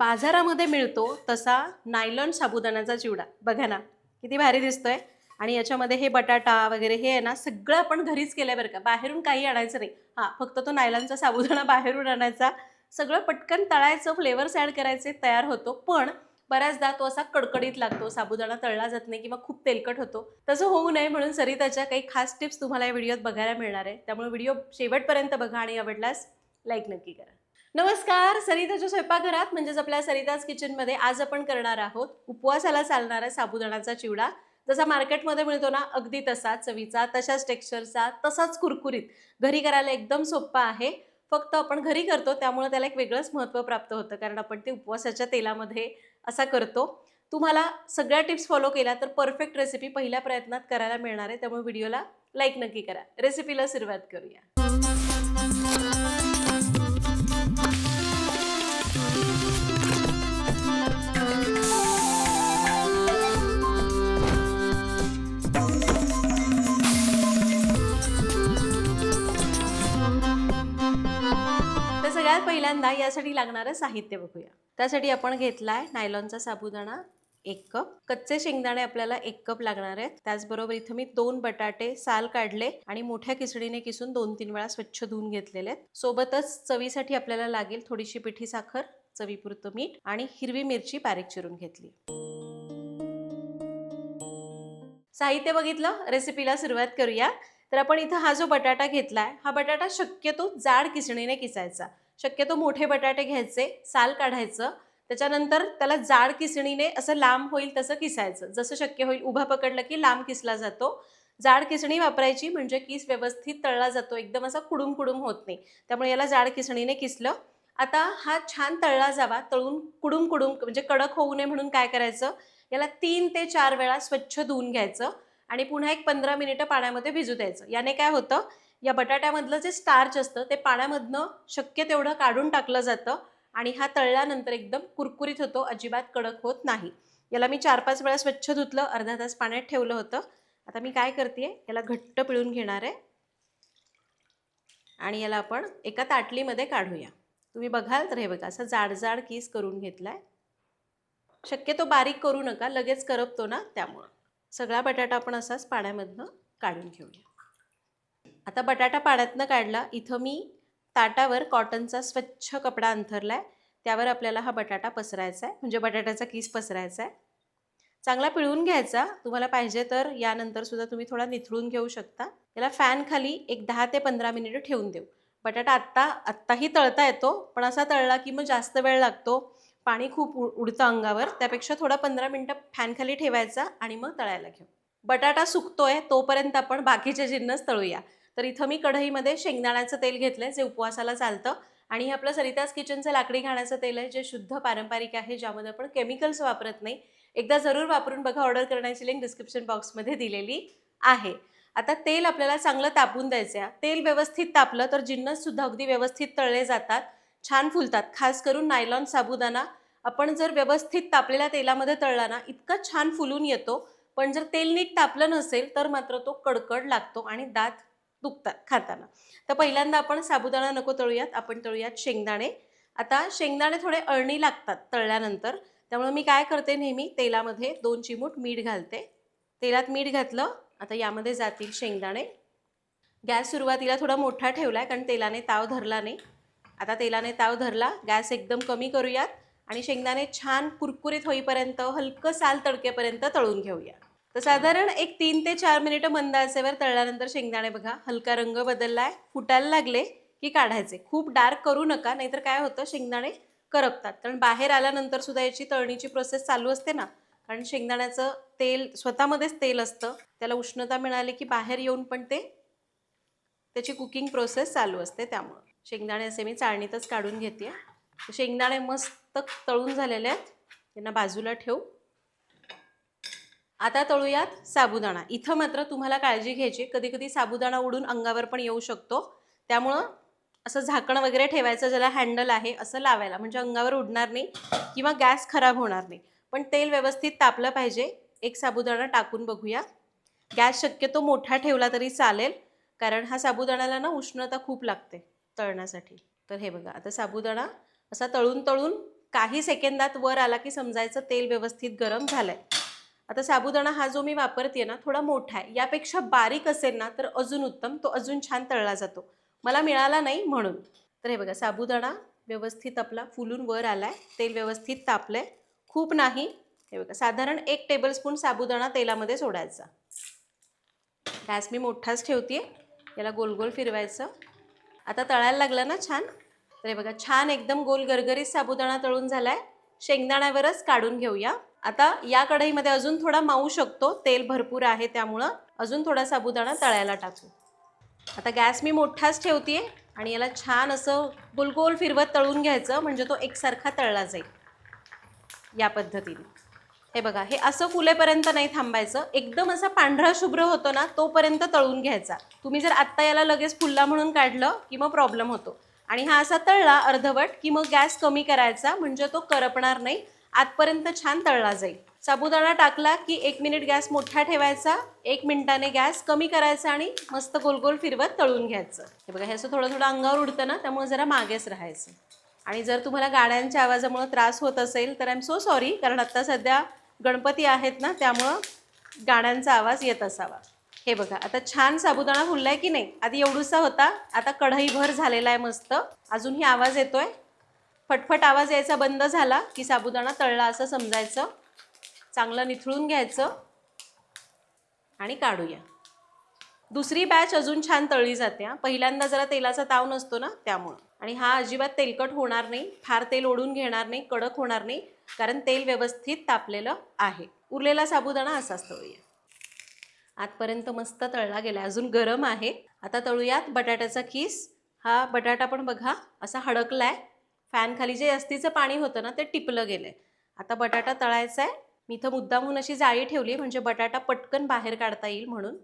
बाजारामध्ये मिळतो तसा नायलॉन साबुदाण्याचा चिवडा. बघा ना किती भारी दिसतोय. आणि याच्यामध्ये हे बटाटा वगैरे हे आहे ना सगळं आपण घरीच केलंय बरं का. बाहेरून काही आणायचं नाही. हां फक्त तो नायलॉनचा साबुदाणा बाहेरून आणायचा. सगळं पटकन तळायचं फ्लेवर्स ॲड करायचे तयार होतो. पण बऱ्याचदा तो असा कडकडीत लागतो. साबुदाणा तळला जात नाही किंवा खूप तेलकट होतो. तसं होऊ नये म्हणून सरिताच्या काही खास टिप्स तुम्हाला या व्हिडिओत बघायला मिळणार आहे. त्यामुळे व्हिडिओ शेवटपर्यंत बघा आणि आवडल्यास लाईक नक्की करा. नमस्कार सरिताच्या स्वयंपाकघरात म्हणजेच आपल्या सरिताज किचनमध्ये आज आपण करणार आहोत उपवासाला चालणारा साबुदाणाचा चिवडा. जसा मार्केटमध्ये मिळतो ना अगदी तसा चवीचा तशाच टेक्स्चरचा तसाच कुरकुरीत. घरी करायला एकदम सोप्पा आहे. फक्त आपण घरी करतो त्यामुळे त्याला एक वेगळंच महत्त्व प्राप्त होतं कारण आपण ते उपवासाच्या तेलामध्ये असा करतो. तुम्हाला सगळ्या टिप्स फॉलो केल्या तर परफेक्ट रेसिपी पहिल्या प्रयत्नात करायला मिळणार आहे त्यामुळे व्हिडिओला लाईक नक्की करा. रेसिपीला सुरुवात करूया. सगळ्यात पहिल्यांदा यासाठी लागणारं साहित्य बघूया. त्यासाठी आपण घेतलाय नायलॉनचा साबुदाणा एक कप. कच्चे शेंगदाणे आपल्याला एक कप लागणार आहेत. त्याचबरोबर इथं मी दोन बटाटे साल काढले आणि मोठ्या किसडीने किसून दोन तीन वेळा स्वच्छ धुवून घेतलेले आहेत. सोबतच चवीसाठी आपल्याला लागेल थोडीशी पिठी साखर चवीपुरतं मीठ आणि हिरवी मिरची बारीक चिरून घेतली. साहित्य बघितलं? रेसिपीला सुरुवात करूया. तर आपण इथं हा जो बटाटा घेतलाय हा बटाटा शक्यतो जाड किसणीने किसायचा. शक्यतो मोठे बटाटे घ्यायचे साल काढायचं. त्याच्यानंतर त्याला जाड किसणीने असं लांब होईल तसं किसायचं. जसं शक्य होईल उभा पकडलं की लांब किसला जातो. जाड किसणी वापरायची म्हणजे किस व्यवस्थित तळला जातो. एकदम असा कुडूम कुडूम होत नाही. त्यामुळे याला जाड किसणीने किसलं. आता हा छान तळला जावा. तळून कुडूम कुडूम म्हणजे कडक होऊ नये म्हणून काय करायचं? याला तीन ते चार वेळा स्वच्छ धुवून घ्यायचं आणि पुन्हा एक पंधरा मिनिटं पाण्यामध्ये भिजू द्यायचं. याने काय होतं? या बटाट्यामधलं जे स्टार्च असतं ते पाण्यामधनं शक्य तेवढं काढून टाकलं जातं आणि हा तळल्यानंतर एकदम कुरकुरीत होतो अजिबात कडक होत नाही. याला मी चार पाच वेळा स्वच्छ धुतलं अर्धा तास पाण्यात ठेवलं होतं. आता मी काय करते याला घट्ट पिळून घेणार आहे. आणि याला आपण एका ताटलीमध्ये काढूया. तुम्ही बघाल तर हे बघा असं जाडजाड कीस किस करून आहे शक्यतो बारीक करू नका लगेच करपतो ना त्यामुळं. सगळा बटाटा आपण असाच पाण्यामधनं काढून घेऊया. आता बटाटा पाण्यातनं काढला. इथं मी ताटावर कॉटनचा स्वच्छ कपडा अंथरला आहे त्यावर आपल्याला हा बटाटा पसरायचा आहे. म्हणजे बटाट्याचा किस पसरायचा आहे. चांगला पिळून घ्यायचा. तुम्हाला पाहिजे तर यानंतर सुद्धा तुम्ही थोडा निथळून घेऊ शकता. याला फॅन खाली एक दहा ते पंधरा मिनिटं ठेवून देऊ. बटाटा आत्ता आत्ताही तळता येतो. पण असा तळला की मग जास्त वेळ लागतो. पाणी खूप उ उडतं अंगावर. त्यापेक्षा थोडा पंधरा मिनटं फॅनखाली ठेवायचा आणि मग तळायला घेऊ. बटाटा सुकतोय तोपर्यंत आपण बाकीचे जिन्नस तळूया. तर इथं मी कढईमध्ये शेंगदाण्याचं तेल घेतलं आहे जे उपवासाला चालतं. आणि हे आपलं सरिताज किचनचं लाकडी घाण्याचं तेल आहे जे शुद्ध पारंपरिक आहे ज्यामध्ये आपण केमिकल्स वापरत नाही. एकदा जरूर वापरून बघा ऑर्डर करण्याची लिंक डिस्क्रिप्शन बॉक्समध्ये दिलेली आहे. आता तेल आपल्याला चांगलं तापून द्यायचं आहे तेल व्यवस्थित तापलं तर जिन्नससुद्धा अगदी व्यवस्थित तळले जातात. छान फुलतात. खास करून नायलॉन साबुदाणा. आपण जर व्यवस्थित तापलेल्या तेलामध्ये तळला ना इतका छान फुलून येतो. पण जर तेल नीट तापलं नसेल तर मात्र तो कडकड लागतो आणि दात दुखतात खाताना. तर पहिल्यांदा आपण साबुदाणा नको तळूयात आपण तळूयात शेंगदाणे. आता शेंगदाणे थोडे अळणी लागतात तळल्यानंतर त्यामुळे मी काय करते नेहमी तेलामध्ये दोन चिमूट मीठ घालते. तेलात मीठ घातलं आता यामध्ये जातील शेंगदाणे. गॅस सुरुवातीला थोडा मोठा ठेवला आहे कारण तेलाने ताव धरला नाही. आता तेलाने ताव धरला गॅस एकदम कमी करूयात आणि शेंगदाणे छान कुरकुरीत होईपर्यंत हलकं साल तडकेपर्यंत तळून घेऊया. तर साधारण एक तीन ते चार मिनिटं मंद आचेवर तळल्यानंतर शेंगदाणे बघा. हलका रंग बदललाय. फुटायला लागले की काढायचे. खूप डार्क करू नका नाहीतर काय होतं शेंगदाणे करपतात. कारण बाहेर आल्यानंतर सुद्धा याची तळणीची प्रोसेस चालू असते ना. कारण शेंगदाण्याचं तेल स्वतःमध्येच तेल असतं. त्याला उष्णता मिळाली की बाहेर येऊन पण ते त्याची कुकिंग प्रोसेस चालू असते त्यामुळं. शेंगदाणे असे मी चाळणीतच काढून घेते. शेंगदाणे मस्त तळून झालेले आहेत. त्यांना बाजूला ठेवू. आता तळूयात साबुदाणा. इथं मात्र तुम्हाला काळजी घ्यायची. कधी कधी साबुदाणा उडून अंगावर पण येऊ शकतो. त्यामुळं असं झाकण वगैरे ठेवायचं ज्याला हँडल आहे असं लावायला. म्हणजे अंगावर उडणार नाही किंवा गॅस खराब होणार नाही. पण तेल व्यवस्थित तापलं पाहिजे. एक साबुदाणा टाकून बघूया. गॅस शक्यतो मोठा ठेवला तरी चालेल. कारण हा साबुदाण्याला ना उष्णता खूप लागते तळण्यासाठी. तर हे बघा आता साबुदाणा असा तळून तळून काही सेकंदात वर आला की समजायचं तेल व्यवस्थित गरम झालं आहे आता साबुदाणा हा जो मी वापरते ना थोडा मोठा आहे. यापेक्षा बारीक असेल ना तर अजून उत्तम तो अजून छान तळला जातो. मला मिळाला नाही म्हणून. तर हे बघा साबुदाणा व्यवस्थित आपला फुलून वर आला आहे तेल व्यवस्थित तापलंय. खूप नाही. हे बघा साधारण एक टेबलस्पून साबुदाणा तेलामध्ये सोडायचा. गॅस मी मोठाच ठेवते याला गोल गोल फिरवायचं. आता तळायला लागलं ना छान? तर हे बघा छान एकदम गोल गरगरीत साबुदाणा तळून झाला आहे शेंगदाण्यावरच काढून घेऊया. आता या कढईमध्ये अजून थोडा मावू शकतो. तेल भरपूर आहे त्यामुळं अजून थोडा साबुदाणा तळायला टाकू. आता गॅस मी मोठाच ठेवते आणि याला छान असं गोल गोल फिरवत तळून घ्यायचं म्हणजे तो एकसारखा तळला जाईल. या पद्धतीने. हे बघा हे असं फुलेपर्यंत नाही थांबायचं. एकदम असा पांढरा शुभ्र होतो ना तोपर्यंत तळून घ्यायचा. तुम्ही जर आत्ता याला लगेच फुलला म्हणून काढलं की मग प्रॉब्लेम होतो. आणि हा असा तळला अर्धवट की मग गॅस कमी करायचा म्हणजे तो करपणार नाही. आतपर्यंत छान तळला जाईल. साबुदाणा टाकला की एक मिनिट गॅस मोठा ठेवायचा एक मिनिटाने गॅस कमी करायचा आणि मस्त गोल गोल फिरवत तळून घ्यायचं. हे बघा हे असं थोडं थोडं अंगावर उडतं ना त्यामुळे जरा मागेच राहायचं. आणि जर तुम्हाला गाड्यांच्या आवाजामुळे त्रास होत असेल तर आय एम सो सॉरी कारण आत्ता सध्या गणपती आहेत ना त्यामुळं गाण्यांचा आवाज येत असावा. हे बघा आता छान साबुदाणा फुललाय की नाही? आधी एवढूसा होता आता कढईभर झालेला आहे मस्त. अजूनही आवाज येतोय. फटफट आवाज यायचा बंद झाला की साबुदाणा तळला असं समजायचं. चांगलं निथळून घ्यायचं. आणि काढूया. दुसरी बॅच अजून छान तळली जाते हा. पहिल्यांदा जरा तेलाचा ताव नसतो ना त्यामुळं. आणि हा अजिबात तेलकट होणार नाही फार तेल ओढून घेणार नाही कडक होणार नाही कारण तेल व्यवस्थित तापलेलं आहे. उरलेला साबुदाणा असाच तळूया. आतपर्यंत मस्त तळला गेला अजून गरम आहे. आता तळूयात बटाट्याचा खीस हा बटाटा पण बघा असा हडकला आहे फॅनखाली जे अस्तीचं पाणी होतं ना ते टिपलं गेलं आहे आता बटाटा तळायचा आहे मी इथं मुद्दामहून अशी जाळी ठेवली म्हणजे बटाटा पटकन बाहेर काढता येईल म्हणून.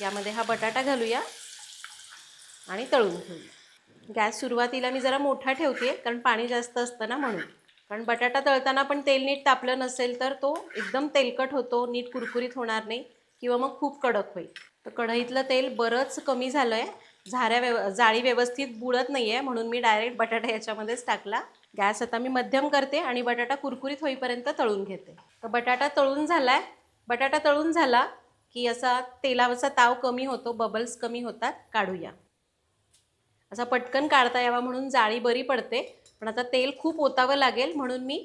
यामध्ये हा बटाटा घालूया आणि तळून घेऊया. गॅस सुरुवातीला मी जरा मोठा ठेवते कारण पाणी जास्त असतं ना म्हणून. कारण बटाटा तळताना पण तेल नीट तापलं नसेल तर तो एकदम तेलकट होतो नीट कुरकुरीत होणार नाही. किंवा मग खूप कडक होईल. तर कढईतलं तेल बरंच कमी झालं आहे झाऱ्या व्यव जाळी व्यवस्थित बुडत नाही आहे म्हणून मी डायरेक्ट बटाटा याच्यामध्येच टाकला. गॅस आता मी मध्यम करते आणि बटाटा कुरकुरीत होईपर्यंत तळून घेते. तर बटाटा तळून झाला आहे बटाटा तळून झाला की असा तेलावरचा ताव कमी होतो बबल्स कमी होतात काढूया. असा पटकन काढता यावा म्हणून जाळी बरी पडते पण आता तेल खूप ओतावं लागेल म्हणून मी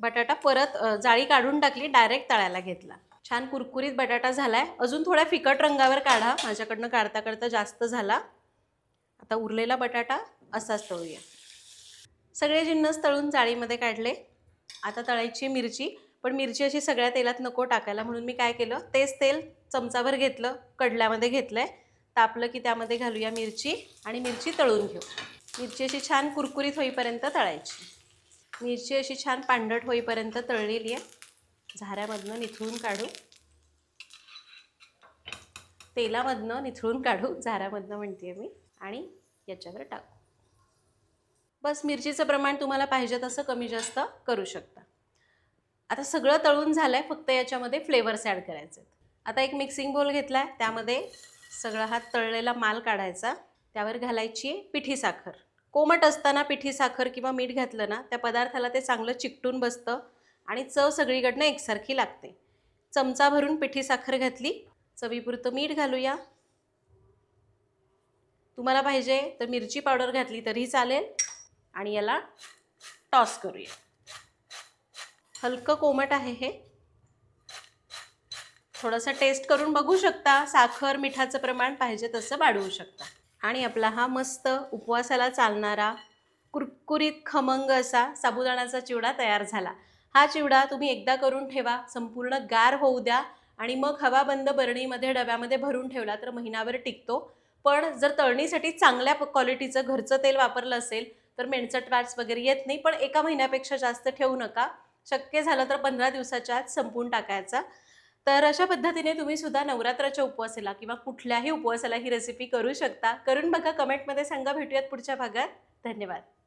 बटाटा परत जाळी काढून टाकली डायरेक्ट तळायला घेतला. छान कुरकुरीत बटाटा झाला आहे अजून थोड्या फिकट रंगावर काढा. माझ्याकडनं काढता काढता जास्त झाला. आता उरलेला बटाटा असाच तळूया. सगळे जिन्नस तळून जाळीमध्ये काढले. आता तळायची मिरची. पण मिरची अशी सगळ्या तेलात नको टाकायला. म्हणून मी काय केलं? तेच तेल चमचाभर घेतलं. कडल्यामध्ये घेतलं आहे तापलं की त्यामध्ये घालूया मिरची आणि मिरची तळून घेऊ. मिरची अशी छान कुरकुरीत होईपर्यंत तळायची. मिरची अशी छान पांढट होईपर्यंत तळलेली आहे. झाऱ्यामधनं निथळून काढू. तेलामधनं निथळून काढू झाऱ्यामधनं म्हणते मी आणि याच्यावर टाकू. बस मिरचीचं प्रमाण तुम्हाला पाहिजे तसं कमी जास्त करू शकता. आता सगळं तळून झालं आहे फक्त याच्यामध्ये फ्लेवर्स ॲड करायचे आहेत आता एक मिक्सिंग बोल घेतला आहे त्यामध्ये सगळा हा तळलेला माल काढायचा. त्यावर घालायची आहे पिठी साखर. कोमट असताना पिठी साखर किंवा मीठ घातलं ना त्या पदार्थाला ते चांगलं चिकटून बसतं. आणि चव सगळीकडनं एकसारखी लागते. चमचा भरून पिठी साखर घातली चवीपुरतं मीठ घालूया. तुम्हाला पाहिजे तर मिरची पावडर घातली तरीही चालेल. आणि याला टॉस करूया. हलकं कोमट आहे हे. थोडंसं टेस्ट करून बघू शकता. साखर मिठाचं प्रमाण पाहिजे तसं वाढवू शकता. आणि आपला हा मस्त उपवासाला चालणारा कुरकुरीत खमंग असा साबुदाणाचा चिवडा तयार झाला. हा चिवडा तुम्ही एकदा करून ठेवा संपूर्ण गार होऊ द्या आणि मग हवाबंद बरणीमध्ये डब्यामध्ये भरून ठेवला तर महिनाभर टिकतो. पण जर तळणीसाठी चांगल्या क्वालिटीचं घरचं तेल वापरलं असेल तर मेणचट वास वगैरे येत नाही. पण एका महिन्यापेक्षा जास्त ठेवू नका. शक्य झालं तर पंधरा दिवसाच्या आत संपून टाकायचा. तर अशा पद्धतीने तुम्ही सुद्धा नवरात्राच्या उपवासाला किंवा कुठल्याही उपवासाला ही रेसिपी करू शकता. करून बघा कमेंटमध्ये सांगा. भेटूयात पुढच्या भागात. धन्यवाद.